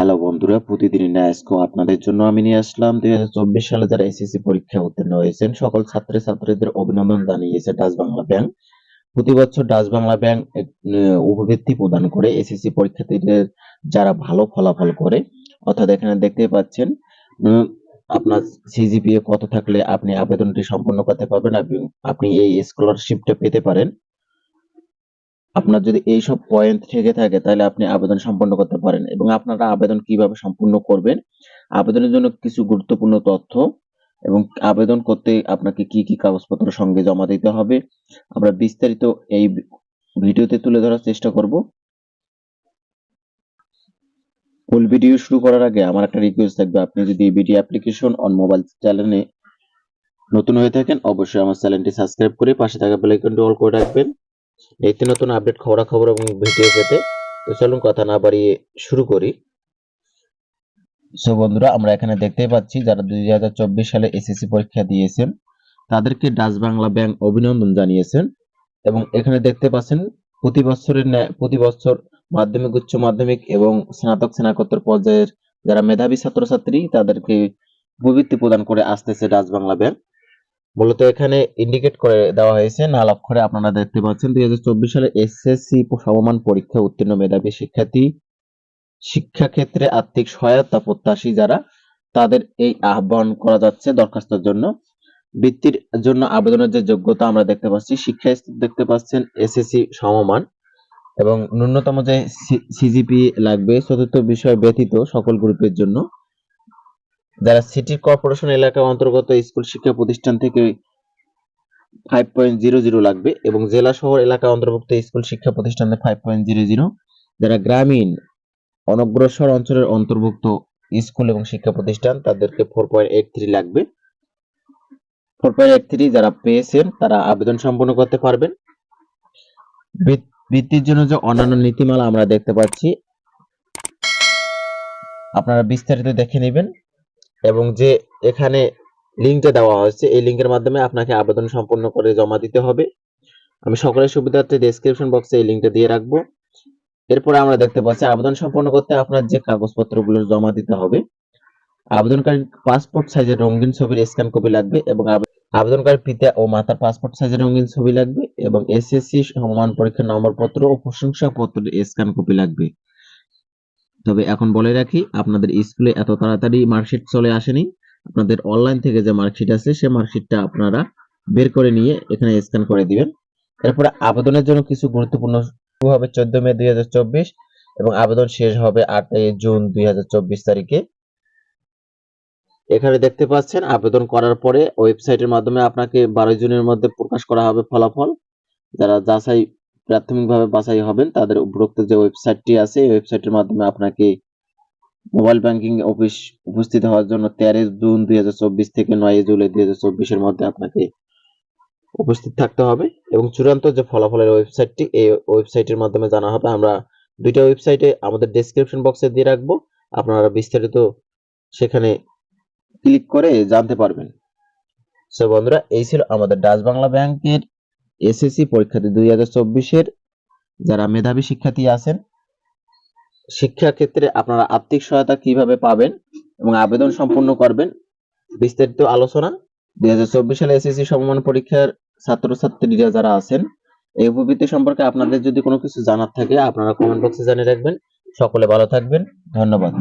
Hello বন্ধুরা প্রতিদিনই ন্যাস্কো আপনাদের জন্য আমি নিয়ে আসলাম। দুই হাজার চব্বিশ সালে যারা এসএসসি পরীক্ষায় উত্তীর্ণ হয়েছেন, সকল ছাত্র ছাত্রীদের অভিনন্দন জানিয়েছে ডাচ বাংলা ব্যাংক। প্রতি বছর ডাচ বাংলা ব্যাংক উপবৃত্তি প্রদান করে এসএসসি পরীক্ষার্থীদের যারা ভালো ফলাফল করে। অর্থাৎ এখানে দেখতে পাচ্ছেন আপনার সিজিপিএ কত থাকলে আপনি আবেদনটি সম্পন্ন করতে পারবেন, আপনি এই স্কলারশিপটা পেতে পারেন। আপনার যদি এই সব পয়েন্ট থেকে থাকে, তাহলে আপনি আবেদন সম্পন্ন করতে পারেন এবং আপনারা আবেদন কীভাবে সম্পূর্ণ করবেন, আবেদনের জন্য কিছু গুরুত্বপূর্ণ তথ্য এবং আবেদন করতে আপনাকে কি কি কাগজপত্র সঙ্গে জমা দিতে হবে, আমরা বিস্তারিত এই ভিডিওতে তুলে ধরার চেষ্টা করব। ফুল ভিডিও শুরু করার আগে আমার একটা রিকোয়েস্ট থাকবে, আপনি যদি ভিডিও অ্যাপ্লিকেশন অন মোবাইল চ্যানেলে নতুন হয়ে থাকেন, অবশ্যই আমার চ্যানেলটি সাবস্ক্রাইব করে পাশে থাকা বেল আইকনটি অল করে রাখবেন। নিত্য নতুন আপডেট খবরাখবর এবং ভিডিও পেতে তো চলুন কথা না বাড়িয়ে শুরু করি। সো বন্ধুরা, আমরা এখানে দেখতে পাচ্ছি যারা দুই হাজার চব্বিশ সালে এসএসসি পরীক্ষা দিয়েছেন, তাদেরকে ডাচ বাংলা ব্যাংক অভিনন্দন জানিয়েছেন এবং এখানে দেখতে পাচ্ছেন প্রতি বছরের প্রতি বছর মাধ্যমিক, উচ্চ মাধ্যমিক এবং স্নাতক, স্নাতকোত্তর পর্যায়ের যারা মেধাবী ছাত্রছাত্রী, তাদেরকে প্রবৃত্তি প্রদান করে আসতেছে ডাচ বাংলা ব্যাংক। মূলত এখানে ইন্ডিকেট করে দেওয়া হয়েছে, নাল অক্ষরে আপনারা দেখতে পাচ্ছেন দুই হাজার চব্বিশ সালে এসএসসি সমমান পরীক্ষা উত্তীর্ণ মেধাবী শিক্ষার্থী, শিক্ষাক্ষেত্রে আর্থিক সহায়তা প্রত্যাশী যারা, তাদের এই আহ্বান করা যাচ্ছে দরখাস্তের জন্য। বৃত্তির জন্য আবেদনের যে যোগ্যতা আমরা দেখতে পাচ্ছি শিক্ষা দেখতে পাচ্ছেন এসএসসি সমমান এবং ন্যূনতম যে সিজিপি লাগবে, চতুর্থ বিষয় ব্যতীত সকল গ্রুপের জন্য। যারা সিটি কর্পোরেশন এলাকা অন্তর্গত স্কুল শিক্ষা প্রতিষ্ঠান থেকে ফাইভ লাগবে এবং জেলা শহর এলাকা অন্তর্ভুক্ত স্কুল শিক্ষা প্রতিষ্ঠানে ফাইভ যারা গ্রামীণ অনগ্রসর অঞ্চলের অন্তর্ভুক্ত স্কুল এবং শিক্ষা প্রতিষ্ঠান, তাদেরকে ফোর পয়েন্ট লাগবে। ফোর পয়েন্ট যারা পেয়েছেন, তারা আবেদন সম্পন্ন করতে পারবেন। বৃত- বৃত্তির জন্য যে অন্যান্য নীতিমালা আমরা দেখতে পাচ্ছি, আপনারা বিস্তারিত দেখে নেবেন। এবং যে এখানে লিঙ্কটা দেওয়া হয়েছে, এই লিঙ্কের মাধ্যমে আপনাকে আবেদন সম্পন্ন করে জমা দিতে হবে। আমি সকলের সুবিধার্থে ডেসক্রিপশন বক্সে এই লিঙ্কটা দিয়ে রাখব। এরপরে আমরা দেখতে পাচ্ছি, আবেদন সম্পন্ন করতে আপনার যে কাগজপত্রগুলো জমা দিতে হবে আবেদনকারী পাসপোর্ট সাইজের রঙিন ছবির স্ক্যান কপি লাগবে এবং আবে- আবেদনকারীর পিতা ও মাতার পাসপোর্ট সাইজের রঙিন ছবি লাগবে এবং এসএসসি সমান পরীক্ষার নম্বরপত্র ও প্রশংসাপত্রের স্ক্যান কপি লাগবে। তবে এখন বলে রাখি, আপনাদের স্কুলে এত তাড়াতাড়ি মার্কশিট চলে আসেনি। আপনাদের অনলাইন থেকে যে মার্কশিট আছে, সে মার্কশিটটা আপনারা বের করে নিয়ে এখানে স্ক্যান করে দিবেন। এরপরে আবেদনের জন্য কিছু গুরুত্বপূর্ণ শুরু হবে চোদ্দ মে দুই হাজার চব্বিশ এবং আবেদন শেষ হবে আটই জুন দুই হাজার চব্বিশ তারিখে। এখানে দেখতে পাচ্ছেন, আবেদন করার পরে ওয়েবসাইটের মাধ্যমে আপনাকে বারোই জুনের মধ্যে প্রকাশ করা হবে ফলাফল। যারা যাচাই প্রাথমিকভাবে বাছাই হবেন। তাদের উপরোক্ত যে ওয়েবসাইটটি আছে, এই ওয়েবসাইটের মাধ্যমে আপনাকে মোবাইল ব্যাংকিং অফিস উপস্থিত হওয়ার জন্য তেরোই জুন দুই হাজার চব্বিশ থেকে নয় জুলাই দুই এর মধ্যে আপনাকে উপস্থিত থাকতে হবে এবং চূড়ান্ত যে ফলাফলের ওয়েবসাইটটি, এই ওয়েবসাইটের মাধ্যমে জানা হবে। আমরা দুইটা ওয়েবসাইটে আমাদের ডেসক্রিপশন বক্সে দিয়ে রাখব। আপনারা বিস্তারিত সেখানে ক্লিক করে জানতে পারবেন। সো বন্ধুরা, এই ছিল আমাদের ডাচ বাংলা ব্যাংকের এসএসসি পরীক্ষার্থী দুই হাজার চব্বিশের যারা মেধাবী শিক্ষার্থী আছেন শিক্ষা ক্ষেত্রে আপনারা আর্থিক সহায়তা কীভাবে পাবেন এবং আবেদন সম্পূর্ণ করবেন, বিস্তারিত আলোচনা দুই হাজার চব্বিশ সালে এসএসসি সমমান পরীক্ষার ছাত্রছাত্রীরা যারা আছেন, এই উপবৃত্তি সম্পর্কে আপনাদের যদি কোনো কিছু জানার থাকে, আপনারা কমেন্ট বক্সে জানিয়ে রাখবেন। সকলে ভালো থাকবেন। ধন্যবাদ।